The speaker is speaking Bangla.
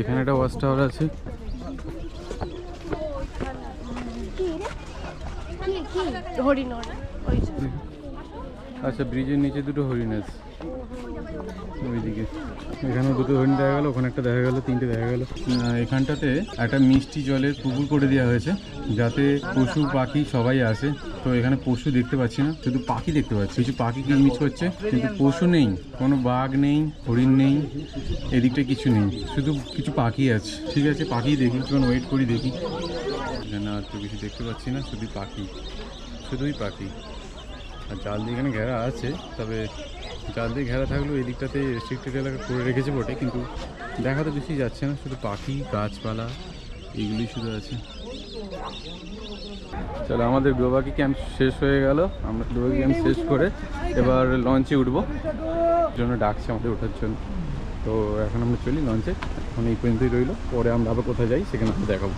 এখানে একটা ওয়াচ টাওয়ার আছে। আচ্ছা ব্রিজের নিচে দুটো হরিণ আছে। ওইদিকে। এখানেও দুটো হরিণ দেখা গেল, ওখানে একটা দেখা গেল, তিনটে দেখা গেল। এখানটাতে একটা মিষ্টি জলের পুকুর করে দেওয়া হয়েছে, যাতে পশু, পাখি সবাই আসে। তো এখানে পশু দেখতে পাচ্ছি না, শুধু পাখি দেখতে পাচ্ছি। কিছু পাখি কিলমিচ করছে, কিন্তু পশু নেই, কোনো বাঘ নেই, হরিণ নেই, এদিকটা কিছু নেই, শুধু কিছু পাখি আছে। ঠিক আছে, পাখি দেখি কিছুক্ষণ ওয়েট করি, দেখি। এখানে আর তো কিছু দেখতে পাচ্ছি না শুধু পাখি, শুধুই পাখি। আর জাল দিয়ে এখানে ঘেরা আছে, তবে জাল দিয়ে ঘেরা থাকলেও এই দিকটাতে রেস্ট্রিক্টেড এলাকা করে রেখেছে বটে, কিন্তু দেখা তো বেশি যাচ্ছে না, শুধু পাখি, গাছপালা এইগুলোই শুধু আছে। চলো, আমাদের ডোবাকি ক্যাম্প শেষ হয়ে গেল। আমরা ডোবাকি ক্যাম্প শেষ করে এবার লঞ্চে উঠবো। জন্য ডাকছে আমাদের ওঠার জন্য। তো এখন আমরা চলি লঞ্চে এখন এই পর্যন্তই রইল। পরে আমরা আবার কোথায় যাই সেখানে দেখাবো।